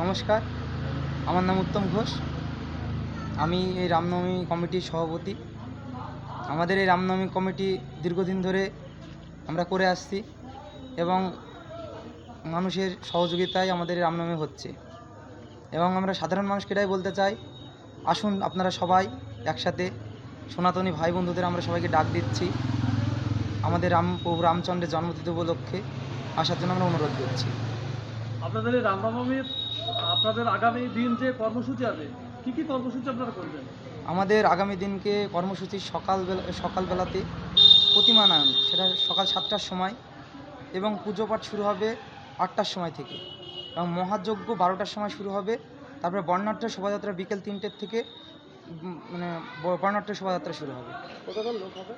নমস্কার, আমার নাম উত্তম ঘোষ। আমি এই রামনবমী কমিটির সভাপতি। আমাদের এই রামনবমী কমিটি দীর্ঘদিন ধরে আমরা করে আসছি এবং মানুষের সহযোগিতায় আমাদের রামনবমী হচ্ছে। এবং আমরা সাধারণ মানুষকে এটাই বলতে চাই, আসুন আপনারা সবাই একসাথে সনাতনী ভাই বন্ধুদের আমরা সবাইকে ডাক দিচ্ছি। আমাদের রাম প্রভু রামচন্দ্রের জন্মতিথি উপলক্ষে আসার জন্য আমরা অনুরোধ করছি। আপনাদের এই রামনবমীর আপনাদের আগামী দিন যে কর্মসূচি আছে কি কি কর্মসূচি আপনারা করবেন? আমাদের আগামী দিনকে কর্মসূচি সকালবেলা সকালবেলাতে প্রতিমানায়ন সেটা সকাল সাতটার সময় এবং পুজো পাঠ শুরু হবে আটটার সময় থেকে এবং মহাযজ্ঞ বারোটার সময় শুরু হবে। তারপরে বর্ণাঢ্য শোভাযাত্রা বিকেল তিনটের থেকে মানে বর্ণাঢ্য শোভাযাত্রা শুরু হবে। কতজন লোক হবে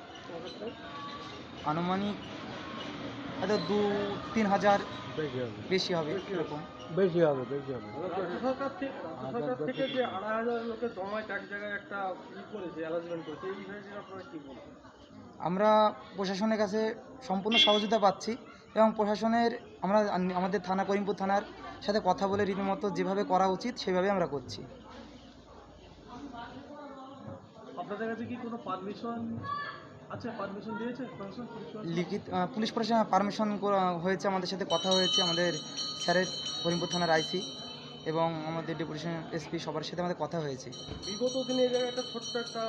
আনুমানিক হয়তো দু তিন হাজার বেশি হবে। এরকম বেশি হবে। বেশি হবে সরকার থেকে সরকার থেকে যে আড়াই হাজার লোকের জমায়েত এক জায়গায় একটা ই করেছে অ্যারেঞ্জমেন্ট করেছে এই বিষয়ে আপনারা কি বলবেন? আমরা প্রশাসনের কাছে সম্পূর্ণ সহযোগিতা পাচ্ছি এবং প্রশাসনের আমরা আমাদের থানা করিমপুর থানার সাথে কথা বলে রীতিমতো যেভাবে করা উচিত সেভাবে আমরা করছি। আপনাদের কাছে কি কোনো পারমিশন আছে পারমিশন দিয়েছে প্রশাসন পুলিশ প্রশাসন? লিখিত পুলিশ প্রশাসন পারমিশন হয়েছে আমাদের সাথে কথা হয়েছে আমাদের স্যারের করিমপুর থানার আইসি এবং আমাদের ডেপুটেশন এসপি সবার সাথে আমাদের কথা হয়েছে বিগত দিনে এই জায়গায় একটা ছোট্ট একটা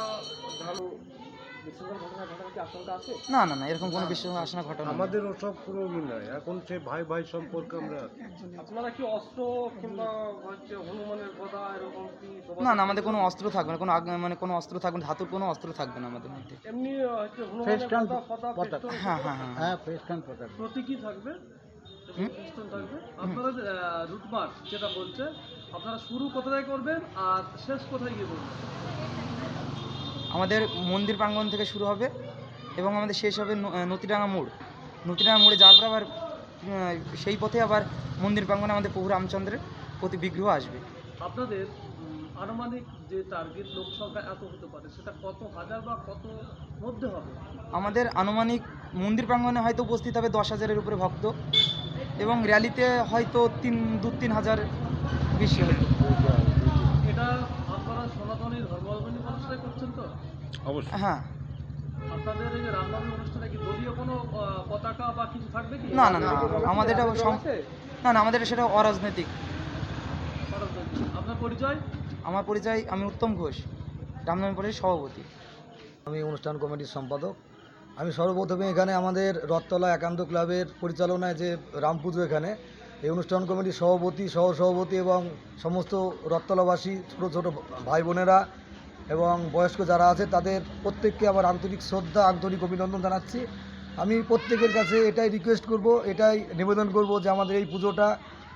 ভালো না না না এরকম কোনো বিশ্ব আসনা ঘটনা আমাদের ওসব কোনো ই নাই। এখন সে ভাই ভাই সম্পর্কে আমরা আপনারা কি অস্ত্র কিংবা হচ্ছে হনুমানের গদা এরকম কি না না আমাদের কোনো অস্ত্র থাকবে না কোনো আগ- মানে কোনো অস্ত্র থাকবে না ধাতুর কোনো অস্ত্র থাকবে না আমাদের মধ্যে। এমনি হচ্ছে হনুমানের পতাকা। হ্যাঁ হ্যাঁ হ্যাঁ হ্যাঁ। ফেস্টান পতাকা। প্রতীকী থাকবে? হুম? ফেস্টুন থাকবে? আপনারা যে রুট মার্চ যেটা বলছে আপনারা শুরু কোথায় করবেন আর শেষ কোথায় গিয়ে করবেন আমাদের মন্দির প্রাঙ্গণ থেকে শুরু হবে এবং আমাদের শেষ হবে নতিডাঙ্গা মোড়। নতিডাঙ্গা মোড়ে যাওয়ার পর আবার সেই পথে আবার মন্দির প্রাঙ্গণে আমাদের প্রভু রামচন্দ্রের প্রতি বিগ্রহ আসবে। আপনাদের আনুমানিক যে টার্গেট লোক সংখ্যা এত হতে পারে সেটা কত হাজার বা কত মধ্যে হবে? আমাদের আনুমানিক মন্দির প্রাঙ্গণে হয়তো উপস্থিত হবে দশ হাজারের উপরে ভক্ত এবং র্যালিতে হয়তো তিন দু তিন হাজার বেশি হয়তো এটা আপনারা সনাতনী ধর্মাবলম্বী মানুষরাই করছেন তো অবশ্যই। হ্যাঁ। আপনাদের এই যে রামনবমী অনুষ্ঠানে কি দলীয় কোনো পতাকা বা কিছু থাকবে কি? না না না আমাদের এটা না না আমাদের সেটা অরাজনৈতিক। আপনার পরিচয়? আমার পরিচয় আমি উত্তম ঘোষ রামনামী পরিষদের সভাপতি। আমি অনুষ্ঠান কমিটির সম্পাদক। আমি সর্বপ্রথমে এখানে আমাদের রথতলা একান্ত ক্লাবের পরিচালনায় যে রাম পুজো এখানে এই অনুষ্ঠান কমিটির সভাপতি সহ সভাপতি এবং সমস্ত রথতলাবাসী ছোটো ছোটো ভাই বোনেরা এবং বয়স্ক যারা আছে, তাদের প্রত্যেককে আমার আন্তরিক শ্রদ্ধা, আন্তরিক অভিনন্দন জানাচ্ছি। আমি প্রত্যেকের কাছে এটাই রিকোয়েস্ট করব, এটাই নিবেদন করব যে আমাদের এই পুজোটা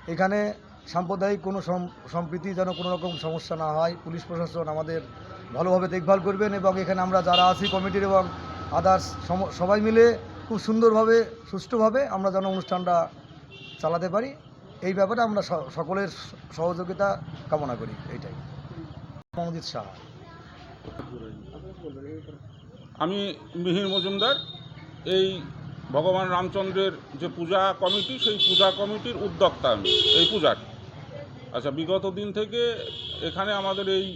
এখানে সাম্প্রদায়িক কোনো সম- সম্প্রীতি যেন কোনো রকম সমস্যা না হয়। পুলিশ প্রশাসন আমাদের ভালোভাবে দেখভাল করবেন এবং এখানে আমরা যারা আছি কমিটির এবং আদার্স সবাই মিলে খুব সুন্দরভাবে, সুষ্ঠুভাবে আমরা যেন অনুষ্ঠানটা চালাতে পারি। এই ব্যাপারে আমরা সকলের সহযোগিতা কামনা করি এইটাই মমজিৎ শাহ আমি মিহির মজুমদার, এই ভগবান রামচন্দ্রের যে পূজা কমিটি, সেই পূজা কমিটির উদ্যোক্তা আমি, এই পূজার। আচ্ছা বিগত দিন থেকে এখানে আমাদের এই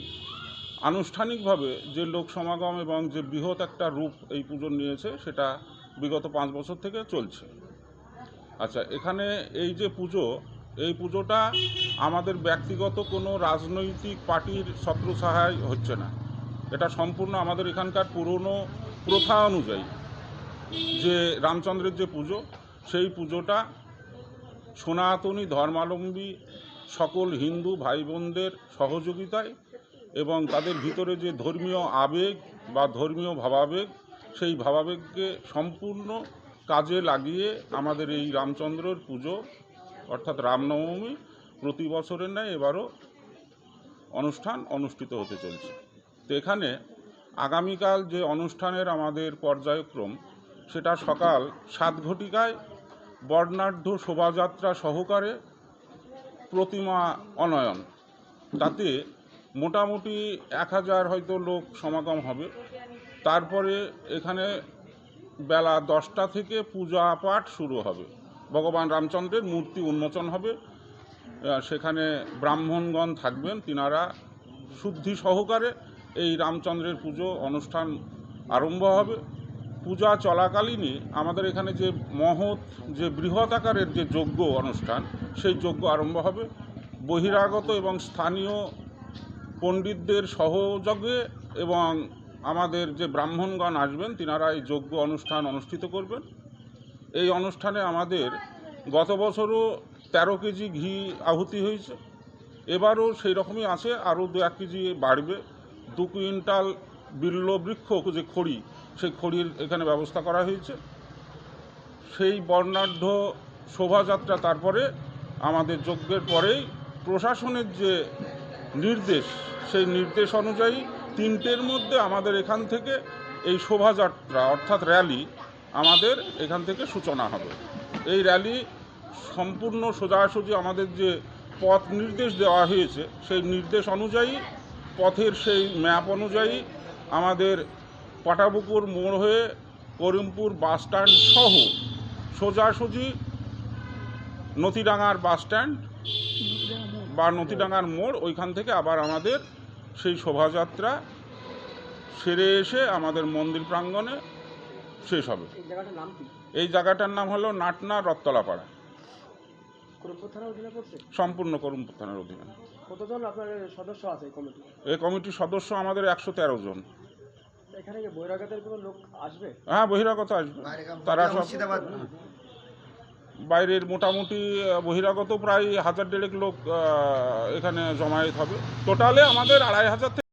আনুষ্ঠানিকভাবে যে লোক সমাগম এবং যে বৃহৎ একটা রূপ এই পুজোর নিয়েছে, সেটা বিগত পাঁচ বছর থেকে চলছে। আচ্ছা এখানে এই যে পুজো, এই পুজোটা আমাদের ব্যক্তিগত কোনো রাজনৈতিক পার্টির ছত্র সহায় হচ্ছে না। এটা সম্পূর্ণ আমাদের এখানকার পুরনো প্রথা অনুযায়ী। যে রামচন্দ্রের যে পুজো, সেই পুজোটা সনাতনী ধর্মাবলম্বী সকল হিন্দু ভাই বোনদের সহযোগিতায় এবং তাদের ভিতরে যে ধর্মীয় আবেগ বা ধর্মীয় ভাবাবেগ, সেই ভাবাবেগকে সম্পূর্ণ কাজে লাগিয়ে আমাদের এই রামচন্দ্রের পুজো, অর্থাৎ রামনবমী প্রতি বছরের ন্যায় এবারও অনুষ্ঠান অনুষ্ঠিত হতে চলছে। তো এখানে আগামীকাল যে অনুষ্ঠানের আমাদের পর্যায়ক্রম, সেটা সকাল সাত ঘটিকায় বর্ণাঢ্য শোভাযাত্রা সহকারে প্রতিমা অনয়ন। তাতে মোটামুটি এক হাজার হয়তো লোক সমাগম হবে। তারপরে এখানে বেলা দশটা থেকে পূজা পাঠ শুরু হবে। ভগবান রামচন্দ্রের মূর্তি উন্মোচন হবে। সেখানে ব্রাহ্মণগণ থাকবেন, তিনারা শুদ্ধি সহকারে এই রামচন্দ্রের পুজো অনুষ্ঠান আরম্ভ হবে। পূজা চলাকালীনই আমাদের এখানে যে মহৎ, যে বৃহৎ আকারের যে যজ্ঞ অনুষ্ঠান, সেই যজ্ঞ আরম্ভ হবে। বহিরাগত এবং স্থানীয় পণ্ডিতদের সহযোগে এবং আমাদের যে ব্রাহ্মণগণ আসবেন, তিনারা এই যজ্ঞ অনুষ্ঠান অনুষ্ঠিত করবেন। এই অনুষ্ঠানে আমাদের গত বছরও তেরো কেজি ঘি আহুতি হয়েছে। এবারও সেই রকমই আছে, আরও দু এক কেজি বাড়বে। দু কুইন্টাল বিল্ল বৃক্ষ, যে খড়ি, সেই খড়ির এখানে ব্যবস্থা করা হয়েছে। সেই বর্ণাঢ্য শোভাযাত্রা তারপরে আমাদের যজ্ঞের পরেই প্রশাসনের যে নির্দেশ, সেই নির্দেশ অনুযায়ী তিনটের মধ্যে আমাদের এখান থেকে এই শোভাযাত্রা, অর্থাৎ র্যালি, আমাদের এখান থেকে সূচনা হবে। এই র্যালি সম্পূর্ণ সোজাসুজি আমাদের যে পথ নির্দেশ দেওয়া হয়েছে, সেই নির্দেশ অনুযায়ী পথের সেই ম্যাপ অনুযায়ী আমাদের পাটাবুকুর মোড় হয়ে করিমপুর বাস স্ট্যান্ড সহ সোজাসুজি নতিডাঙ্গার বাস স্ট্যান্ড বা নতিডাঙ্গার মোড় ওইখান থেকে আবার আমাদের সেই শোভাযাত্রা সেরে এসে আমাদের মন্দির প্রাঙ্গণে শেষ হবে। এই জায়গাটার নাম এই জায়গাটার নাম হলো নাটনা রত্তলাপাড়া। করিমপুর থানার অধীনে পড়ছে? সম্পূর্ণ করুমপুর থানার অধীনে। কতজন আপনার সদস্য আছে এই কমিটি? এই কমিটির সদস্য আমাদের একশো তেরো জন। এখানে কি বৈরাগতের কোনো লোক আসবে? হ্যাঁ বহিরাগত আসবে। তারা সব বাইরের মোটামুটি বহিরাগত প্রায় হাজার দেড়েক লোক এখানে জমায়েত হবে। টোটালে আমাদের আড়াই হাজার থেকে